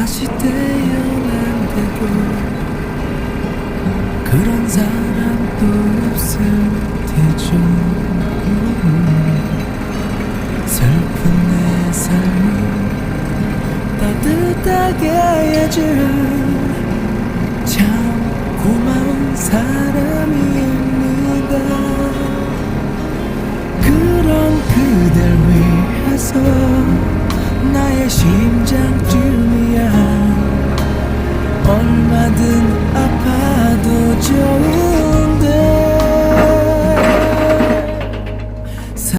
다시 태어난대도 그런 사람도 없을 테죠. 슬픈 내 삶을 따뜻하게 해줄 참 고마운 사람입니다 그런 그댈 위해서 나의 심장 쯤에 on my